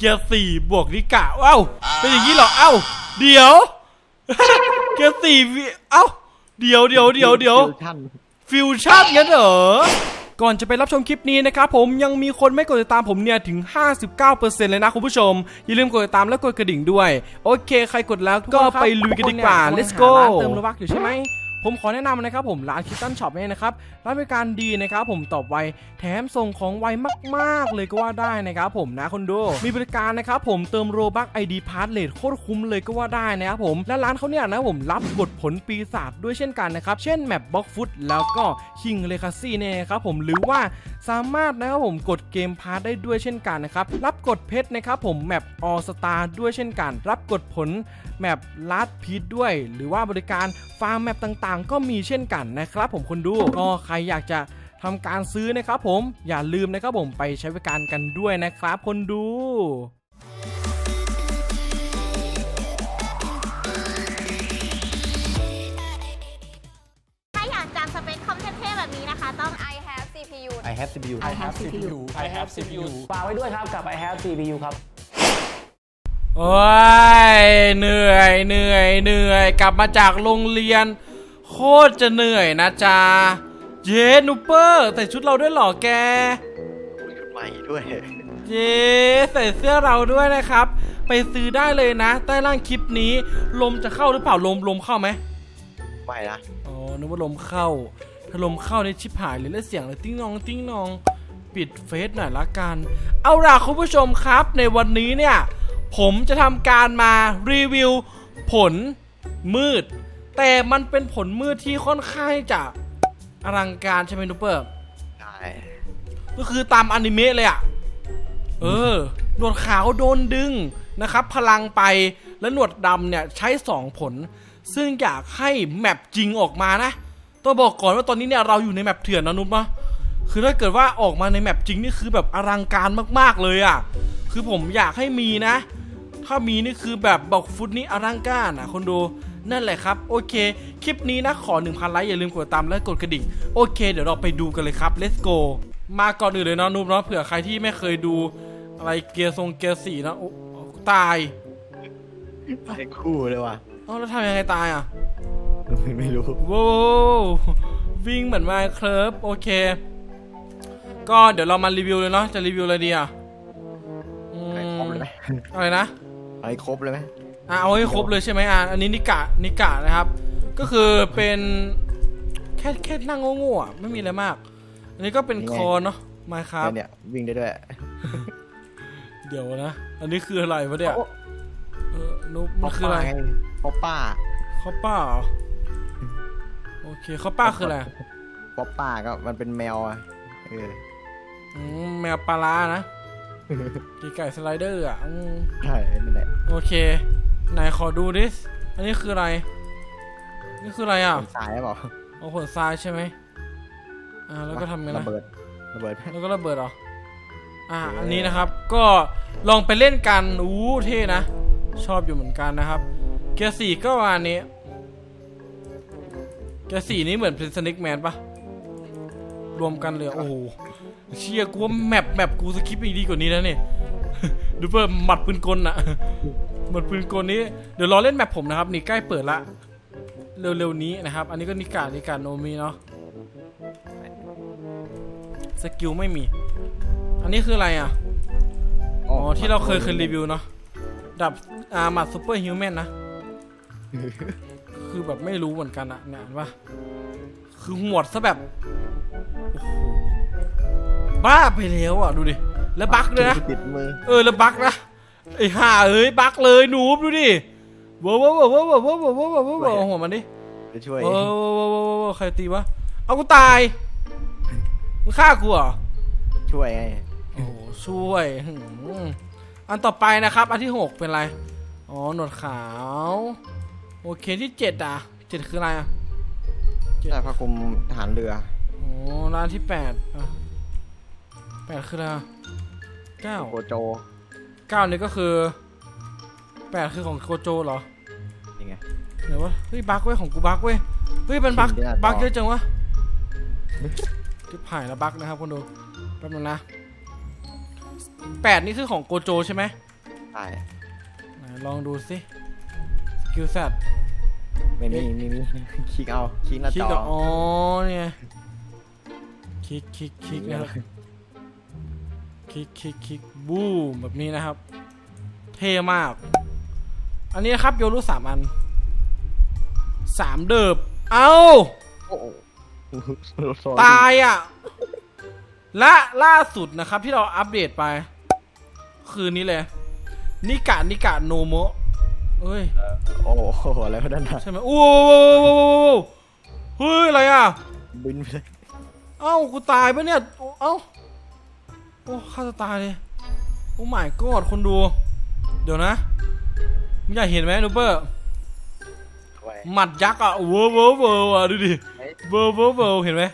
เกียร์สี่บวกนิกะเอ้าเป็นอย่างนี้เหรอเอ้าเดี๋ยว เกียร์สี่วิเอ้าเดี๋ยวเดี๋ยวเดี๋ยวเดี๋ยวฟิวชั่นฟิวชั่นงั้นเหรอก่อนจะไปรับชมคลิปนี้นะครับผมยังมีคนไม่กดติดตามผมเนี่ยถึง 59%เลยนะคุณผู้ชม อย่าลืมกดติดตามและกดกระดิ่งด้วย โอเค ใครกดแล้วก็ไปลุยกันดีกว่า let's go เติมโลบักอยู่ใช่ไหม ผมขอแนะนำนะครับผมร้านคิตตันช็อปเนี่ยนะครับร้านบริการดีนะครับผมตอบไวแถมส่งของไวมากๆ เลยก็ว่าได้นะครับผมนะคนดูมีบริการนะครับผมเติมโรบักไอดีพาร์ทเลทโคตรคุ้มเลยก็ว่าได้นะครับผมและร้านเขาเนี่ยนะผมรับบทผลปีศาจด้วยเช่นกันนะครับเช่นแมปบล็อกฟุตแล้วก็คิงเลคาซี่เนี่ยครับผมหรือว่า สามารถนะครับผมกดเกมพาร์ทได้ด้วยเช่นกันนะครับ รับกดเพชรนะครับผมแมปออสตาด้วยเช่นกัน รับกดผลแมปลัดพีทด้วย หรือว่าบริการฟาร์มแมปต่างๆ ก็มีเช่นกันนะครับผมคนดูก็ใครอยากจะทำการซื้อนะครับผมอย่าลืมนะครับผมไปใช้บริการกันด้วยนะครับ คนดู CPU I have CPU I have CPU I have CPU ฝากไว้ด้วยครับกับ I have CPU ครับ โอ้ยเหนื่อยเหนื่อยเหนื่อยกลับมาจากโรงเรียน โคตรจะเหนื่อยนะจ๊ะเย้นูเปอร์ใส่ชุดเราด้วยเหรอแกชุดใหม่ด้วยเย้ใส่เสื้อเราด้วยนะครับ ไปซื้อได้เลยนะ ใต้ล่างคลิปนี้ ลมจะเข้าหรือเปล่าลมลมเข้าไหมไม่นะอ๋อนึกว่าลมเข้า ถ้าลมเข้าในชิบหายเลยแล้วเสียงเลยติ้งนอง ติ้งนอง ปิดเฟซหน่อยละกัน เอาล่ะคุณผู้ชมครับ ในวันนี้เนี่ย ผมจะทำการมารีวิวผลมืด แต่มันเป็นผลมืดที่ค่อนข้างจะอลังการใช่ไหมนุปเปอร์ ใช่ก็คือตามอนิเมะเลยอะเออ หนวดขาวโดนดึงนะครับ พลังไป แล้วหนวดดำเนี่ยใช้2ผล ซึ่งอยากให้แมปจริงออกมานะ ต้องบอกก่อนว่าตอนนี้เนี่ยเราอยู่ในแมปเถื่อนนะนุ๊กปะคือถ้าเกิดว่าออกมาในแมปจริงนี่คือแบบอลังการมากๆเลยอะคือผมอยากให้มีนะ ถ้ามีนี่คือแบบบอกฟุตนี้อลังการอะคนดูนั่นแหละครับ โอเค คลิปนี้นะขอ 1,000 ไลค์อย่าลืมกดติดตามและกดกระดิ่ง โอเค เดี๋ยวเราไปดูกันเลยครับ let's go มาก่อนอื่นเลยเนาะนูบเนาะเผื่อใครที่ไม่เคยดูอะไรเกียร์ทรงเกียร์สี่นะโอ้ตายไปคู่เลยว่ะเอ้าแล้วทำยังไงตายอะ ไม่รู้ว้าววิ่งเหมือนมาเคิร์ฟโอเค ก็เดี๋ยวเรามารีวิวเลยเนาะจะรีวิวอะไรดีอะอืไปครบมเลยไหมอะไรนะไปครบเลยไหมอะเอาให้ครบเลยใช่ไหมอะอันนี้นิกะนิกะนะครับ ก็คือเป็นแค่แค่นั่งโง่ๆอะไม่มีอะไรมาก อันนี้ก็เป็นคอเนาะมาครับเนี่ยวิ่งได้ด้วยเดี๋ยวนะ อันนี้คืออะไรวะเนี่ยโอ้เออนุ๊กมันคืออะไรไงป๊อปป้าข้าวป้าเหรอโอเคข้าวป้าคืออะไรป๊อปป้าก็มันเป็นแมวอะเอออืมแมวปลาร้านะกีไก่สไลเดอร์อะอืมใช่นั่นแหละโอเคไหนขอดูดิอันนี้คืออะไร นี่คืออะไรอะเป็นสายหรือเปล่าเอาผลทรายใช่ไหมอ่าแล้วก็ทำไงนะระเบิดระเบิด แล้วก็ระเบิดเหรออ่าอันนี้นะครับก็ลองไปเล่นกันอู้เท่นะ ชอบอยู่เหมือนกันนะครับ เกียร์สี่ก็ประมาณนี้ เกียร์สี่นี้เหมือนเป็นสนิกแมนปะรวมกันเลยโอ้โหเชียกูว่าแมปแมปกูสคริปต์ดีกว่านี้นะเนี่ยดูเพิ่มหมัดปืนกลอะหมัดปืนกลนี้เดี๋ยวรอเล่นแมปผมนะครับนี่ใกล้เปิดละเร็วๆนี้นะครับ อันนี้ก็นิกานิกาโนมีเนาะสกิลไม่มี อันนี้คืออะไรอะ อ๋อที่เราเคยเคยรีวิวเนาะดับอ่าหมัดซูเปอร์ฮิวแมนนะ คือแบบไม่รู้เหมือนกันอะเนี่ยเห็นปะคือหวดซะแบบโอ้โหบ้าไปแล้วอะดูดิ แล้วบั๊กด้วยนะ ติดมือเออแล้วบั๊กนะ ไอ้ห่าเอ้ยบั๊กเลยหนูบดูดิว้าวว้าวว้าวว้าวว้าวว้าวว้าวว้าวว้าวเอาหัวมันดิจะช่วยเออว้าวว้าวว้าวว้าวใครตีวะ เอากูตายมึงฆ่ากูเหรอ ช่วยไงโอ้โหช่วยหืมอันต่อไปนะครับ อันที่หกเป็นอะไร อ๋อ หนวดขาว โอเคที่เจ็ดอะเจ็ดคืออะไรอะได้พระคุมทหารเรือ โอ้ร้านที่แปดอะแปดคืออะไรอะเก้าโกโจเก้านี่ก็คือแปดคือของโกโจเหรอนี่ไงเดี๋ยววะเฮ้ยบั๊กเว้ยของกูบั๊กเว้ยเฮ้ยเป็นบั๊กชินได้ต่อบั๊กเยอะจังวะทิพหายแล้วบั๊กนะครับคนดูแป๊บนึงนะแปดนี่คือของโกโจใช่ไหมใใช่ไหนลองดูสิ สกิลแซดไม่มีไม่มีคลิกเอาคลิกหน้าคลิจกอกับอ๋อเนี่ยคลิกคลิกคลิกนะครับคลิกคลิกคลิกบูมแบบนี้นะครับ เท่มาก อันนี้นะครับโยรู้สามอันสามเดิบเอาโอ้โหตายอะ และล่าสุดนะครับที่เราอัปเดตไป คืนนี้เลย นิกะนิกะโนโมะ เอ้ย โอ้โหอะไรพวกนั้นนะใช่ไหมโอ้โหเฮ้ย อะไรอะ บินไปเลยเอ้า กูตายปะเนี่ย เอ้า โอ้ฆ่าตัวตายเลย โอ้ my god คนดู เดี๋ยวนะมึงอยากเห็นไหมนูเปอร์ไว้ หมัดยักษ์อะเวอร์เวอร์เวอร์อะ ดูดิเวอร์เวอร์เวอร์เห็นไหม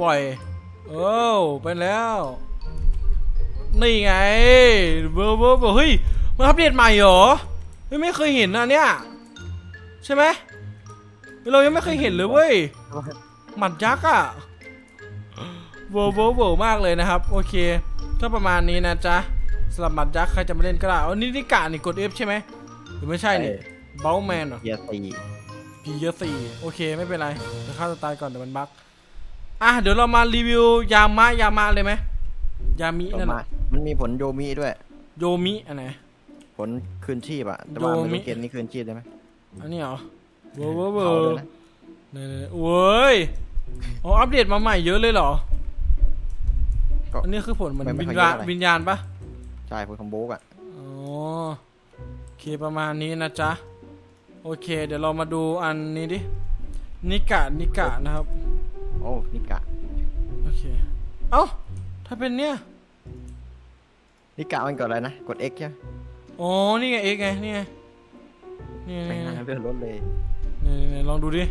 ปล่อย โอ้ไปแล้ว นี่ไง เวอร์เวอร์เวอร์เฮ้ย มันอัปเดตใหม่เหรอ เฮ้ยไม่เคยเห็นนะเนี่ย ใช่ไหมเรายังไม่เคยเห็นเลยเว้ยหมัดยักษ์อะเวอร์เวอร์เวอร์มากเลยนะครับ โอเคก็ประมาณนี้นะจ๊ะสำหรับหมัดยักษ์ใครจะมาเล่นก็ได้อ๋อนี่นี่กะนี่กด F ใช่ไหมหรือไม่ใช่นี่เบลแมนเหรอเกียร์สี่พีเยอะสี่โอเคไม่เป็นไรเดี๋ยวฆ่าตัวตายก่อนเดี๋ยวมันบั๊กอะเดี๋ยวเรามารีวิวยามะยามะเลยไหมยามิต่อนั่นมาน่ะมันมีผลโยมิด้วย โยมิอันไหน ผลคืนชีพอะแต่ว่าโยมิไม่รู้เกมนี้คืนชีพได้ไหมอันนี้เหรอเวอร์เวอร์เวอเอาร์ด้วยนะเนี่ยเนี่ยเว้ยอ๋ออัปเดตมาใหม่เยอะเลยเหรอก็อันนี้คือผลเหมือนไม่ไม่วิค่ญอยญาณเยอะอะไรวิญญาณปะใช่ผลคอมโบกอะอ๋อโอเคประมาณนี้นะจ๊ะโอเค เดี๋ยวเรามาดูอันนี้ดินิกะนิกะนะครับ โอ้นิกะโอเคเอ้าถ้าเป็นเนี่ยนิกะมันกดอะไรนะ กด X ใช่ไหม อ๋อ นี่ไงเอ็กไง นี่ไง นี่ไปไงหาเลื่อนรถเลยนี่นี่นี่ลองดูดิ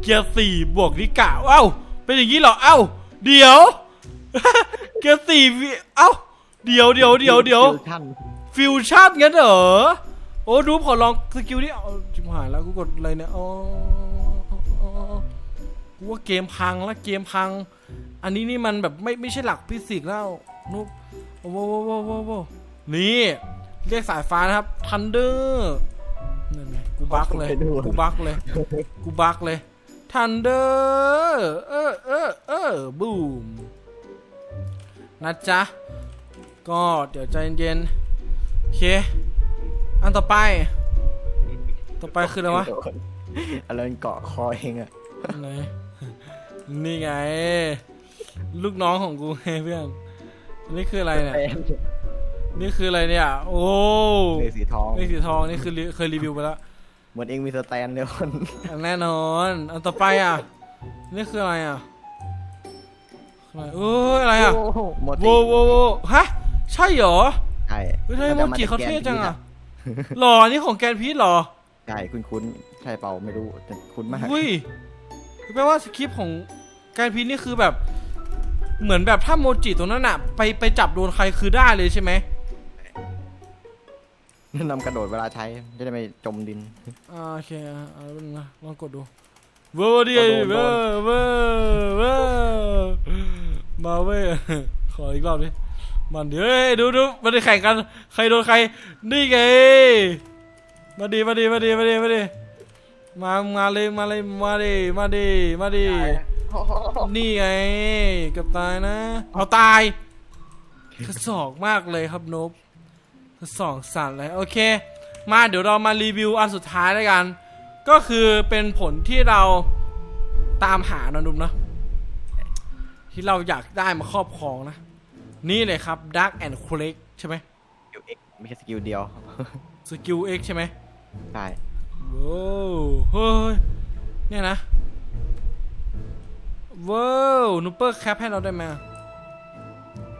เกียร์สี่บวกนิกะเอ้า เป็นอย่างนี้เหรอ เอ้า เดี๋ยว เกียร์สี่วิเอ้า เดี๋ยวเดี๋ยวเดี๋ยวเดี๋ยวฟิชั่นฟิวชั่นงั้นเหรอ โอ้ดูขอลองสกิลนี่เอาจิมหายแล้วกูกดอะไรเนี่ยอ๋ออ๋ออ๋อกูว่าเกมพังแล้วเกมพัง อันนี้นี่มันแบบไม่ไม่ใช่หลักฟิสิกส์แล้วนุ๊บโอ้โหโว้โว้โว้โว้ นี่เรียกสายฟ้านะครับทันเดอร์นั่นไงกูบักเลยกูบักเลยกูบักเลยทันเดอร์เออเออเออบูมนะจ๊ะ ก็เดี๋ยวใจเย็นๆโอเค อันต่อไป ต่อไปคืออะไรวะอะไรมันเกาะคอเองอะไหนนี่ไง ลูกน้องของกูไงเพื่อนนี่คืออะไรเนี่ยแต นนี่คืออะไรเนี่ย โอ้เลยสีทองนี่สีทองนี่คือรีเคยรีวิวไปแล้วเหมือนเองมีสแตนเลยคนอันแน่นอน อันต่อไปอะ นี่คืออะไรอะอะไรเอ้ยอะไรอะโโหโมโวติโวโวฮะ ใช่เหรอ ใช่เฮ้ยทำไมโมจิเขาเท่จังอะนหล่อนี่ของแกนพีทเหรอใช่คุ้นคุ้นๆใช่เปล่าไม่รู้แต่คุ้นมากอุ้ยแปลว่าสคริปต์ของแกนพีทนี่คือแบบ เหมือนแบบถ้าโมจิตรงนั้นอะ ไปไปจับโดนใครคือได้เลยใช่ไหม แนะนำกระโดดเวลาใช้จะได้ไม่จมดิน อ่าโอเคอะเอาเป็นนะลองกดดูเวอร์ดิกดโดน เวอร์เวอร์เวอร์มาเว้ย ขออีกรอบดิมันดิเฮ้ยดูดูมาดิแข่งกัน ใครโดนใคร นี่ไง มาดิมาดิมาดิมาดิมาดิมา มาเลยมาเลยมาดิมาดิมาดินี่ไงเกับตายนะ เอาตายกระสอกมากเลยครับนบกระ สอกสั่นเลยโอเค มาเดี๋ยวเรามารีวิวอันสุดท้ายแล้วกัน ก็คือเป็นผลที่เราตามหานะดุมนะที่เราอยากได้มาครอบครองนะ นี่เลยครับ Dark and c l a k ใช่ไหมสกิล X ไม่ใช่สกิลเดียว สกิล X ใช่ไหมใช่ว้าวเฮ้ยเนี่ยนะว้าวนูเปอร์แคปให้เราได้ไหม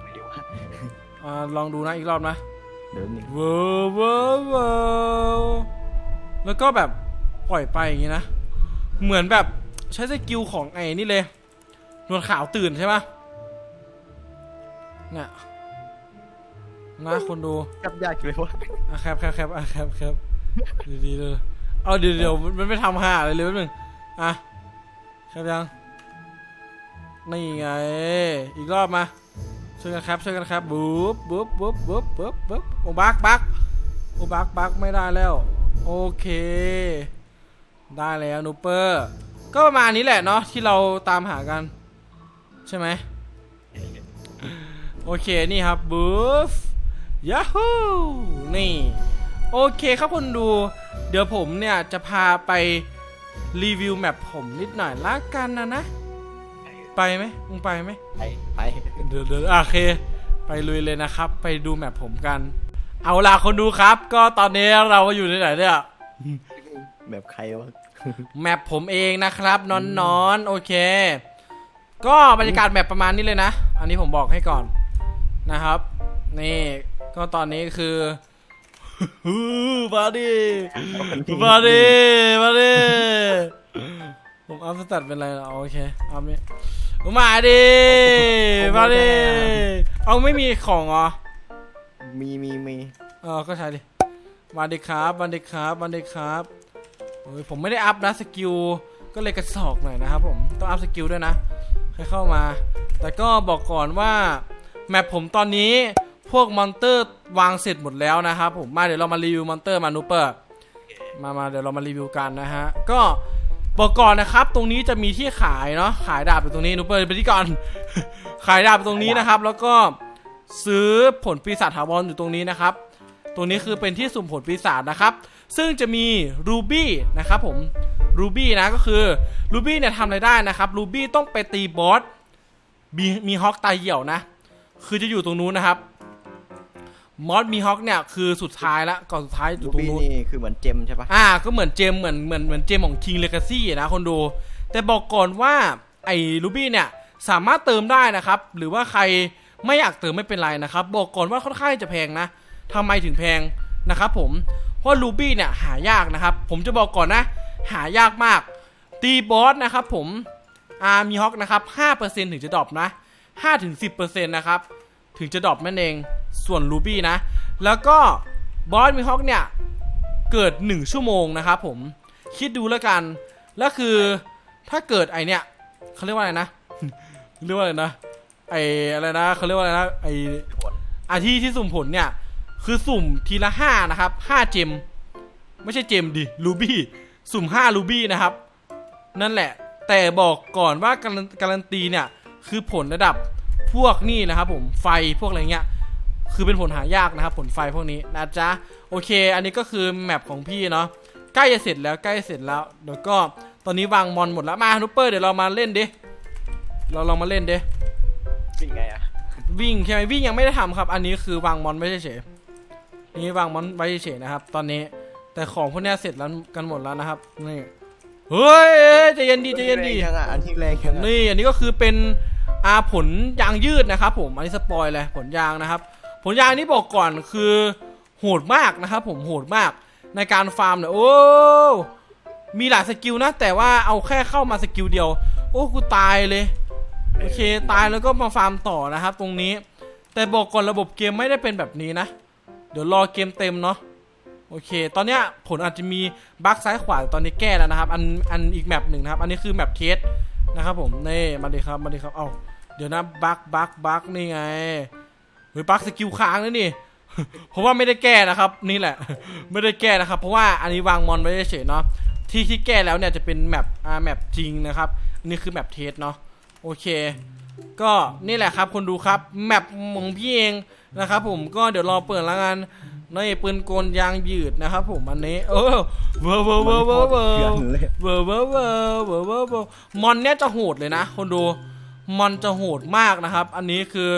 ไม่รู้ว่าอ่าลองดูนะอีกรอบนะ เดี๋ยวนี้ว้าวว้าวว้าวแล้วก็แบบปล่อยไปอย่างงี้นะ เหมือนแบบใช้สกิลของไอ้นี่เลยหนวดขาวตื่นใช่ปะเนี่ยนะคนดูจับยากเลยว่าอะแคปแคปแคปอะแคปแคปดีดีเลยเอาเดี๋ยวเดี๋ยวมันมันไม่ทำห่าอะไรเลยแป๊บนึงอะแคปยังนี่ไงอีกรอบมา ช่วยกันครับช่วยกันครับบุ๊บบุ๊บบุ๊บบุ๊บบุ๊บบุ๊บโอ้บักบักโอ้บักบักไม่ได้แล้ว โอเค ได้แล้วนูเปอร์ ก็ประมาณนี้แหละเนาะที่เราตามหากัน ใช่ไหมโอเคนี่ครับบุ๊ฟยาฮูนี่โอเคครับคนดู เดี๋ยวผมเนี่ยจะพาไปรีวิวแมปผมนิดหน่อยละกันนะนะ ไปไหมมึงไปไหมไปไปเดี๋ยวเดี๋ยวโอเค ไปลุยเลยนะครับ ไปดูแมปผมกัน เอาล่ะคนดูครับ ก็ตอนนี้เราอยู่ที่ไหนเนี่ยแบบใครวะแมปผมเองนะครับ นอนนอนๆโอเค ก็บรรยากาศแมปประมาณนี้เลยนะ อันนี้ผมบอกให้ก่อนนะครับ นี่ก็ตอนนี้คือฮู้มาดิมาดิมาดิผม อัพสแตทเป็นไรล่ะโอเคอัพนี่มาดิมาดิเอาไม่มีของเหรอมีมีมีเออก็ใช่ดิมาดิครับมาดิครับมาดิครับโอ้ยผมไม่ได้อัพนะสกิลก็เลยกระสอกหน่อยนะครับผมต้องอัพสกิลด้วยนะให้เข้ามา แต่ก็บอกก่อนว่าแมปผมตอนนี้พวกมอนเตอร์วางเสร็จหมดแล้วนะครับผมมาเดี๋ยวเรามารีวิวมอนเตอร์มานูเปอร์มามาเดี๋ยวเรามารีวิวกันนะฮะก็ บอกก่อนนะครับ ตรงนี้จะมีที่ขายเนาะขายดาบอยู่ตรงนี้นูเปอร์ไปที่ก่อน ขายดาบอยู่ตรงนี้นะครับ แล้วก็ซื้อผลปีศาจถาวรอยู่ตรงนี้นะครับ ตรงนี้คือเป็นที่สุ่มผลปีศาจนะครับ ซึ่งจะมีรูบี้นะครับผมรูบี้นะก็คือรูบี้เนี่ยทำอะไรได้นะครับรูบี้ต้องไปตีบอสมีมีฮอกตายเหี่ยวนะ คือจะอยู่ตรงนู้นนะครับ มอสมีฮอกเนี่ยคือสุดท้ายละก่อนสุดท้ายอลูยู่ตรงบี้นู้น นี่คือเหมือนเจมใช่ปะอ่าก็เหมือนเจมเหมือนเหมือนเหมือนเจมของ King Legacy นะคนดู แต่บอกก่อนว่าไอ้รูบี้เนี่ยสามารถเติมได้นะครับ หรือว่าใครไม่อยากเติมไม่เป็นไรนะครับ บอกก่อนว่าค่อนข้างจะแพงนะทำไมถึงแพงนะครับผม เพราะรูบี้เนี่ยหายากนะครับ ผมจะบอกก่อนนะ หายากมาก ตีบอสนะครับผมอ่ามีฮอกนะครับ5%ถึงจะดรอปนะ5-10%นะครับ ถึงจะดรอปนั่นเอง ส่วนรูบี้นะ แล้วก็บอสมีฮอกเนี่ยเกิด 1 ชั่วโมงนะครับผมคิดดูแล้วกัน แล้วคือถ้าเกิดไอเนี่ยเขาเรียกว่าอะไรนะเรียกว่าอะไรนะไออะไรนะเขาเรียกว่าอะไรนะไออาที่ที่สุ่มผลเนี่ย คือสุ่มทีละห้านะครับห้าเจม ไม่ใช่เจมดิลูบี้สุ่มห้าลูบี้นะครับ นั่นแหละ แต่บอกก่อนว่าการการันตีเนี่ย คือผลระดับพวกนี่นะครับผมไฟพวกอะไรเงี้ย คือเป็นผลหายากนะครับผลไฟพวกนี้นะจ๊ะโอเค อันนี้ก็คือแมปของพี่เนาะใกล้จะเสร็จแล้วใกล้จะเสร็จแล้วเดี๋ยวก็ตอนนี้วางมอนหมดแล้วมานุปเปอร์เดี๋ยวเรามาเล่นดิเราลองมาเล่นดิเป็นไงอะวิ่งใช่ไหมวิ่งยังไม่ได้ทำครับ อันนี้คือวางมอนไว้เฉยๆนี่วางมอนไว้เฉยๆนะครับ ตอนนี้แต่ของพวกเนี้ยเสร็จแล้วกันหมดแล้วนะครับนี่เฮ้ยใจเย็นดีใจเย็นดีแรงยังอะอันที่แรงยังอะนี่อันนี้ก็คือเป็นอาผลยางยืดนะครับ ผมอันนี้สปอยเลยผลยางนะครับ ผลยานี้บอกก่อนคือโหดมากนะครับผมโหดมากในการฟาร์มเนี่ยโอ้มีหลายสกิลนะ แต่ว่าเอาแค่เข้ามาสกิลเดียว โอ้กูตายเลยโอเคตายแล้วก็มาฟาร์มต่อนะครับ ตรงนี้ แต่บอกก่อนระบบเกมไม่ได้เป็นแบบนี้นะ เดี๋ยวรอเกมเต็มเนาะโอเค ตอนเนี้ยผลอาจจะมีบั๊กซ้ายขวาแต่ตอนนี้แก้แล้วนะครับ อันอันอีกแมปหนึ่งนะครับ อันนี้คือแมปเคสนะครับผมนี่มาดีครับมาดีครับเอ้าเดี๋ยวนะบั๊กบั๊กบั๊กนี่ไง เฮ้ยบั๊กสกิลค้างแล้วนี่เพราะว่าไม่ได้แก้นะครับ นี่แหละ ไม่ได้แก้นะครับ เพราะว่าอันนี้วางมอนไว้เฉยเนาะที่ที่แก้แล้วเนี่ยจะเป็นแมปอ่าแมปจริงนะครับนนี่คือแมปเทสเนาะโอเค ก็นี่แหละครับ คนดูครับแมปของพี่เองนะครับ ผมก็เดี๋ยวรอเปิดล้วกันนี่ปืนกลยางยืดนะครับ ผมอันนี้ เออเวอร์เวอร์เวอร์เวอร์เวอร์เถื่อนเลยเวอร์เวอร์เวอร์เวอร์เวอร์เวอร์มอนเนี่ยจะโหดเลยนะ คนดูมอนจะโหดมากนะครับ อันนี้คือ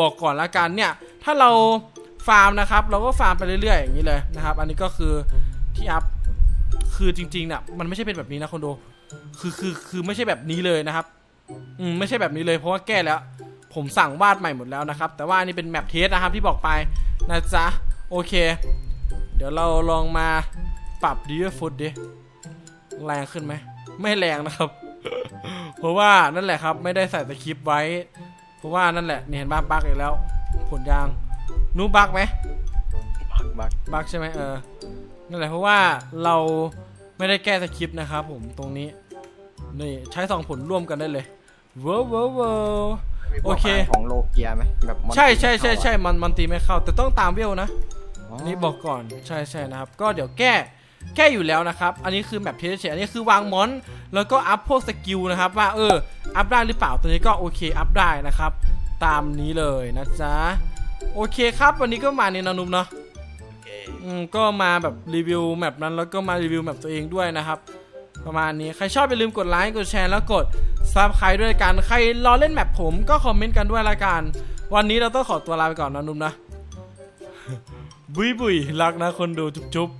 บอกก่อนละกันเนี่ย ถ้าเราฟาร์มนะครับ เราก็ฟาร์มไปเรื่อยๆอย่างนี้เลยนะครับ อันนี้ก็คือที่อัพคือจริงๆเนี่ยมันไม่ใช่เป็นแบบนี้นะคนดูคือคือคือไม่ใช่แบบนี้เลยนะครับอืมไม่ใช่แบบนี้เลยเพราะว่าแก้แล้ว ผมสั่งวาดใหม่หมดแล้วนะครับ แต่ว่าอันนี้เป็นแมปเทสนะครับที่บอกไปนะจ๊ะโอเค เดี๋ยวเราลองมาปรับดีเอฟุตดิแรงขึ้นไหมไม่แรงนะครับ เพราะว่านั่นแหละครับไม่ได้ใส่สคริปต์ไว้ ราะว่านั่นแหละนี่เห็นบ้าบักอีกแล้ว ผลยางนูบักไหมบักบักบักใช่ไหมเออนั่นแหละเพราะว่าเราไม่ได้แก้สคริปต์นะครับผมตรงนี้นี่ใช้สองผลร่วมกันได้เลยเวอร์เวอร์เวอร์มีพวกโอเคของโลเกียไหมแบบมอนใช่ใช่ใช่เข้าอะใช่มันมันตีไม่เข้า แต่ต้องตามเวลนะอ๋อนี่บอกก่อนใช่ใช่นะครับ ก็เดี๋ยวแก้ แก้อยู่แล้วนะครับ อันนี้คือแบบเทสเฉยอันนี้คือวางมอน แล้วก็อัพพวกสกิลนะครับ ว่าเออ อัพได้หรือเปล่า ตัวนี้ก็โอเค อัพได้นะครับ ตามนี้เลยนะจ๊ะ โอเคครับ วันนี้ก็มาในนานุมเนาะอืมก็มาแบบรีวิวแมปนั้น แล้วก็มารีวิวแมปตัวเองด้วยนะครับ ประมาณนี้ ใครชอบอย่าลืมกดไลค์ กดแชร์ แล้วกดซับใครด้วยกัน ใครรอเล่นแมปผมก็คอมเมนต์กันด้วยละกัน วันนี้เราต้องขอตัวลาไปก่อนนะนุ่มนะ บุยบุยรักนะคนดูจุ๊บจุ๊บ